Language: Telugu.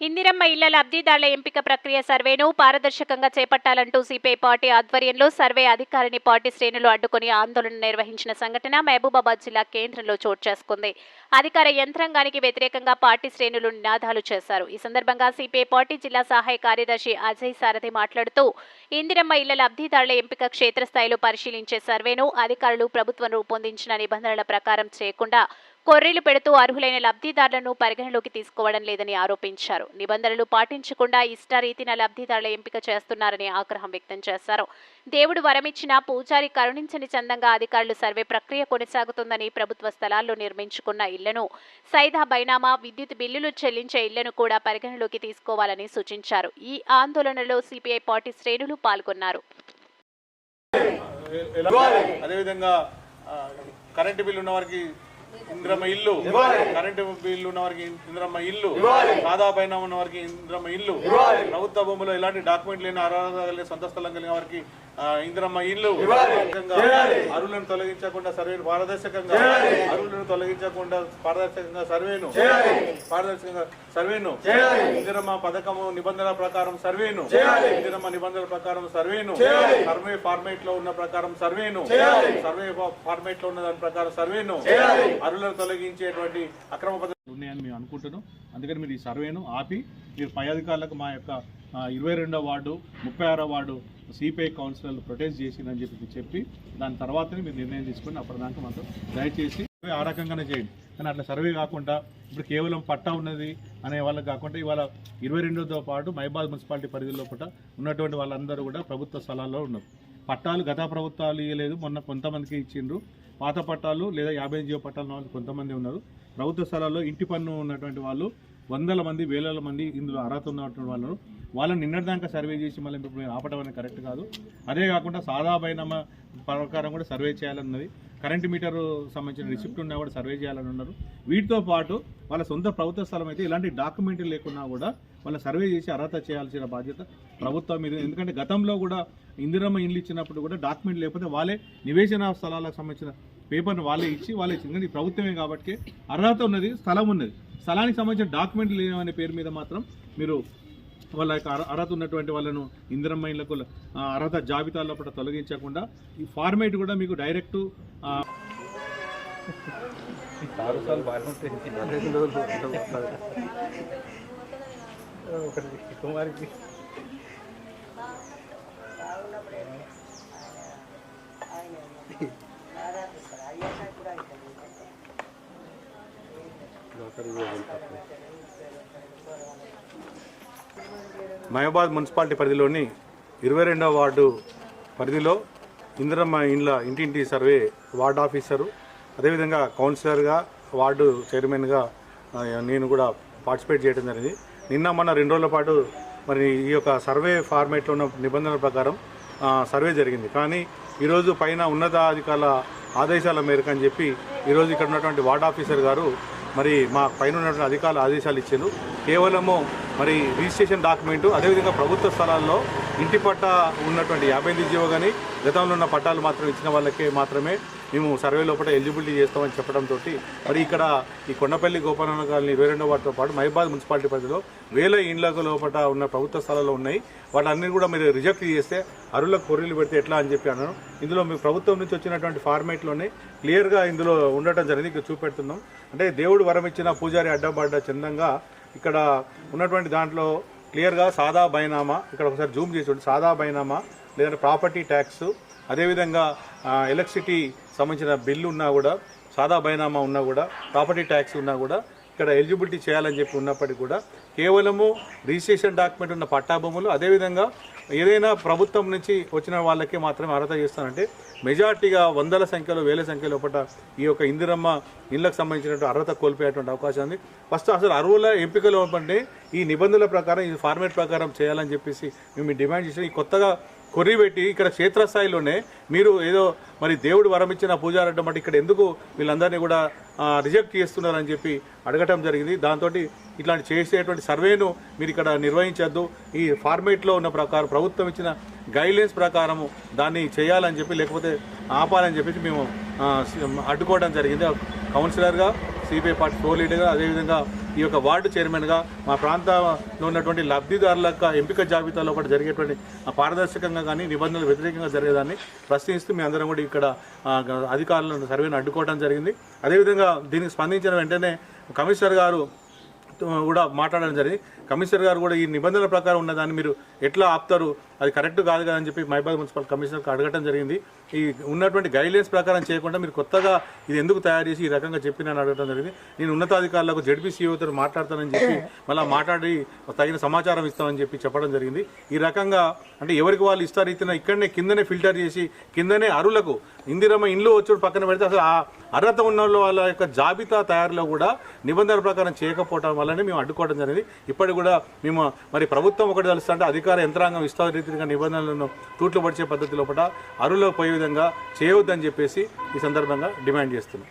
ఇందిరమ్మ ఇళ్ళ లబ్ధిదారుల ఎంపిక ప్రక్రియ సర్వేను పారదర్శకంగా చేపట్టాలంటూ సిపిఐ పార్టీ ఆధ్వర్యంలో సర్వే అధికారిని పార్టీ శ్రేణులు అడ్డుకుని ఆందోళన నిర్వహించిన సంఘటన మహబూబాబాద్ జిల్లా కేంద్రంలో చోటు చేసుకుంది. అధికార యంత్రాంగానికి వ్యతిరేకంగా పార్టీ శ్రేణులు నినాదాలు చేశారు. ఈ సందర్భంగా సిపిఐ పార్టీ జిల్లా సహాయ కార్యదర్శి అజయ్ సారథి మాట్లాడుతూ ఇందిరమ్మ ఇళ్ళ లబ్ధిదారుల ఎంపిక క్షేత్రస్థాయిలో పరిశీలించే సర్వేను అధికారులు ప్రభుత్వం రూపొందించిన నిబంధనల ప్రకారం చేయకుండా కొర్రీలు పెడుతూ అర్హులైన లబ్ధిదారులను పరిగణలోకి తీసుకోవడం లేదని ఆరోపించారు. నిబంధనలు పాటించకుండా ఇష్టారీతిన లబ్ధిదారుల ఎంపిక చేస్తున్నారని ఆగ్రహం వ్యక్తం చేశారు. దేవుడు వరమిచ్చిన పూజారి కరుణించని చందంగా అధికారులు సర్వే ప్రక్రియ కొనసాగుతుందని ప్రభుత్వ స్థలాల్లో నిర్మించుకున్న ఇళ్ళను సైదా బైనామా విద్యుత్ బిల్లులు చెల్లించే ఇళ్ళను కూడా పరిగణలోకి తీసుకోవాలని సూచించారు. ఈ ఆందోళనలో సిపిఐ పార్టీ శ్రేణులు పాల్గొన్నారు. అదేవిధంగా కరెంటు బిల్లు ఉన్న వారికి ఇంద్రమ్మ ఇల్లు. కరెంటు బిల్లు ఉన్న వారికి ఇంద్రమ్మ ఇల్లు. సాదా పైన ఉన్న వారికి ఇంద్రమ్మ ఇల్లు. ప్రభుత్వ భూమిలో ఎలాంటి డాక్యుమెంట్ లేని అర్హత కలిగిన సొంత స్థలం కలిగిన వారికి ఇంద్రమ్మ ఇల్లు అరువులను తొలగించకుండా సర్వేను పారదర్శకంగా. అరువులను తొలగించకుండా పారదర్శకంగా సర్వేను. పారదర్శకంగా సర్వేను. ఇందిరమ్మ పథకము నిబంధనల ప్రకారం సర్వేను. ఇందిరమ్మ నిబంధనల ప్రకారం సర్వేను. సర్వే ఫార్మేట్లో ఉన్న ప్రకారం సర్వేను. సర్వే ఫార్మేట్లో ఉన్న దాని ప్రకారం సర్వేను. అరువులను తొలగించేటువంటి అక్రమ ఉన్నాయని మేము అనుకుంటున్నాం. అందుకని మీరు ఈ సర్వేను ఆపి మీరు పై అధికారులకు మా యొక్క ఇరవై రెండో వార్డు ముప్పై ఆరో వార్డు సిపిఐ కౌన్సిలర్లు ప్రొటెస్ట్ చేసిందని చెప్పి చెప్పి దాని తర్వాతనే మీరు నిర్ణయం తీసుకుని అప్పటిదాకా మాత్రం దయచేసి ఆ రకంగానే చేయండి. కానీ అట్లా సర్వే కాకుండా ఇప్పుడు కేవలం పట్టా ఉన్నది అనే వాళ్ళకి కాకుండా ఇవాళ ఇరవై రెండోతో పాటు మైబాద్ మున్సిపాలిటీ పరిధిలో పూట ఉన్నటువంటి వాళ్ళందరూ కూడా ప్రభుత్వ స్థలాల్లో ఉన్నారు. పట్టాలు గత ప్రభుత్వాలు ఇవ్వలేదు మొన్న కొంతమందికి ఇచ్చిండ్రు. పాత పట్టాలు లేదా యాభై జీవో పట్టాలు వాళ్ళు కొంతమంది ఉన్నారు. ప్రభుత్వ స్థలాల్లో ఇంటి పన్ను ఉన్నటువంటి వాళ్ళు వందల మంది వేల మంది ఇందులో అర్హత ఉన్నటువంటి వాళ్ళు వాళ్ళని నిన్నటిదాకా సర్వే చేసి మళ్ళీ ఇప్పుడు మేము ఆపడం అనేది కరెక్ట్ కాదు. అదే కాకుండా సాదా బైనామా ప్రకారం కూడా సర్వే చేయాలన్నది. కరెంట్ మీటర్ సంబంధించిన రిసిప్ట్ ఉన్నా కూడా సర్వే చేయాలని ఉన్నారు. వీటితో పాటు వాళ్ళ సొంత ప్రభుత్వ స్థలం అయితే ఇలాంటి డాక్యుమెంట్లు లేకున్నా కూడా వాళ్ళ సర్వే చేసి అర్హత చేయాల్సిన బాధ్యత ప్రభుత్వం మీద. ఎందుకంటే గతంలో కూడా ఇందిరమ్మ ఇండ్లు ఇచ్చినప్పుడు కూడా డాక్యుమెంట్ లేకపోతే వాళ్ళే నివేశన స్థలాలకు సంబంధించిన పేపర్ను వాళ్ళే ఇచ్చి వాళ్ళే ఇచ్చింది. ప్రభుత్వమే కాబట్టి అర్హత ఉన్నది స్థలం ఉన్నది. స్థలానికి సంబంధించిన డాక్యుమెంట్లు లేవనే పేరు మీద మాత్రం మీరు వాళ్ళ యొక్క అర్హ- అర్హత ఉన్నటువంటి వాళ్ళను ఇందిరమ్మ ఇళ్ళకు ఆ, అర్హత జాబితాలో కూడా తొలగించకుండా ఈ ఫార్మేట్ కూడా మీకు డైరెక్ట్ కుమారికి. మహబాద్ మున్సిపాలిటీ పరిధిలోని ఇరవై రెండవ వార్డు పరిధిలో ఇందిరమ్మ ఇండ్ల ఇంటింటి సర్వే వార్డు ఆఫీసరు అదేవిధంగా కౌన్సిలర్గా వార్డు చైర్మన్గా నేను కూడా పార్టిసిపేట్ చేయడం జరిగింది. నిన్న మొన్న రెండు రోజుల పాటు మరి ఈ యొక్క సర్వే ఫార్మేట్లో ఉన్న నిబంధనల ప్రకారం సర్వే జరిగింది. కానీ ఈరోజు పైన ఉన్నతాధికారుల ఆదేశాల మేరకు అని చెప్పి ఈరోజు ఇక్కడ ఉన్నటువంటి వార్డ్ ఆఫీసర్ గారు మరి మా పైన ఉన్నటువంటి అధికారుల ఆదేశాలు ఇచ్చారు. కేవలము మరి రిజిస్ట్రేషన్ డాక్యుమెంటు అదేవిధంగా ప్రభుత్వ స్థలాల్లో ఇంటి పట్టా ఉన్నటువంటి యాభై ఎనిమిది జీవో కానీ గతంలో ఉన్న పట్టాలు మాత్రం ఇచ్చిన వాళ్ళకే మాత్రమే మేము సర్వే లోపల ఎలిజిబిలిటీ చేస్తామని చెప్పడంతో మరి ఇక్కడ ఈ కొండపల్లి గోపాలన్న కాలనీ ఇరవై రెండో వాటితో పాటు మహిబాద్ మున్సిపాలిటీ పరిధిలో వేల ఇండ్లకు లోపల ఉన్న ప్రభుత్వ స్థలాల్లో ఉన్నాయి. వాటన్ని కూడా మీరు రిజెక్ట్ చేస్తే అరులకు కొర్రీలు పెడితే ఎట్లా అని చెప్పి అన్నాను. ఇందులో మీ ప్రభుత్వం నుంచి వచ్చినటువంటి ఫార్మేట్లోనే క్లియర్గా ఇందులో ఉండటం జరిగింది. ఇక్కడ చూపెడుతున్నాం. అంటే దేవుడు వరం ఇచ్చిన పూజారి అడ్డపడ్డ చందంగా ఇక్కడ ఉన్నటువంటి దాంట్లో క్లియర్గా సాదా బైనామా ఇక్కడ ఒకసారి జూమ్ చేసి చూడండి సాదా బైనామా లేదంటే ప్రాపర్టీ ట్యాక్స్ అదేవిధంగా ఎలక్ట్రిసిటీ సంబంధించిన బిల్లు ఉన్నా కూడా సాదా బైనామా ఉన్నా కూడా ప్రాపర్టీ ట్యాక్స్ ఉన్నా కూడా ఇక్కడ ఎలిజిబిలిటీ చేయాలని చెప్పి ఉన్నప్పటికీ కూడా కేవలము రిజిస్ట్రేషన్ డాక్యుమెంట్ ఉన్న పట్టా భూములు అదేవిధంగా ఏదైనా ప్రభుత్వం నుంచి వచ్చిన వాళ్ళకి మాత్రమే అర్హత చేస్తానంటే మెజార్టీగా వందల సంఖ్యలో వేల సంఖ్యలో పట ఈ యొక్క ఇందిరమ్మ ఇళ్ళకు సంబంధించినటువంటి అర్హత కోల్పోయేటువంటి అవకాశం ఉంది. ఫస్ట్ అసలు అరువుల ఎంపికలో అంటే ఈ నిబంధనల ప్రకారం ఈ ఫార్మేట్ ప్రకారం చేయాలని చెప్పేసి మేము డిమాండ్ చేసిన. ఈ కొత్తగా కొర్రి పెట్టి ఇక్కడ క్షేత్రస్థాయిలోనే మీరు ఏదో మరి దేవుడు వరం ఇచ్చిన పూజారడ్డం బట్టి ఇక్కడ ఎందుకు వీళ్ళందరినీ కూడా రిజెక్ట్ చేస్తున్నారని చెప్పి అడగటం జరిగింది. దాంతో ఇట్లాంటి చేసేటువంటి సర్వేను మీరు ఇక్కడ నిర్వహించద్దు. ఈ ఫార్మేట్లో ఉన్న ప్రకారం ప్రభుత్వం ఇచ్చిన గైడ్లైన్స్ ప్రకారము దాన్ని చేయాలని చెప్పి లేకపోతే ఆపాలని చెప్పేసి మేము అడ్డుకోవడం జరిగింది. కౌన్సిలర్గా సిపిఐ పార్టీ ఫ్లోర్ లీడర్గా అదేవిధంగా ఈ యొక్క వార్డు చైర్మన్గా మా ప్రాంతంలో ఉన్నటువంటి లబ్ధిదారుల యొక్క ఎంపిక జాబితాలో కూడా జరిగేటువంటి పారదర్శకంగా కానీ నిబంధనలు వ్యతిరేకంగా జరిగేదాన్ని ప్రశ్నిస్తూ మీ అందరం కూడా ఇక్కడ అధికారులను సర్వేను అడ్డుకోవడం జరిగింది. అదేవిధంగా దీనికి స్పందించిన వెంటనే కమిషనర్ గారు కూడా మాట్లాడడం జరిగింది. కమిషనర్ గారు కూడా ఈ నిబంధనల ప్రకారం ఉన్నదాన్ని మీరు ఎట్లా ఆపుతారు? అది కరెక్ట్ కాదు కదా అని చెప్పి మహిబాద్ మున్సిపల్ కమిషనర్కి అడగటం జరిగింది. ఈ ఉన్నటువంటి గైడ్లైన్స్ ప్రకారం చేయకుండా మీరు కొత్తగా ఇది ఎందుకు తయారు చేసి ఈ రకంగా చెప్పినని అడగడం జరిగింది. నేను ఉన్నతాధికారులకు జడ్పీసీఓతో మాట్లాడతానని చెప్పి మళ్ళీ మాట్లాడి తగిన సమాచారం ఇస్తామని చెప్పి చెప్పడం జరిగింది. ఈ రకంగా అంటే ఎవరికి వాళ్ళు ఇస్తారు? ఇచ్చిన ఇక్కడనే కిందనే ఫిల్టర్ చేసి కిందనే అరులకు ఇందిరమ్మ ఇండ్లు వచ్చి పక్కన పెడితే అసలు ఆ అర్హత ఉన్న వాళ్ళ యొక్క జాబితా తయారులో కూడా నిబంధనల ప్రకారం చేయకపోవడం వల్లనే మేము అడ్డుకోవడం జరిగింది. ఇప్పటికి కూడా మేము మరి ప్రభుత్వం ఒకటి తెలుస్తుంటే అధికార యంత్రాంగం ఇష్ట రీతిగా నిబంధనలను తూట్లు పడిచే పద్ధతి లోపల అరులో పోయే విధంగా చేయవద్దని చెప్పేసి ఈ సందర్భంగా డిమాండ్ చేస్తున్నాం.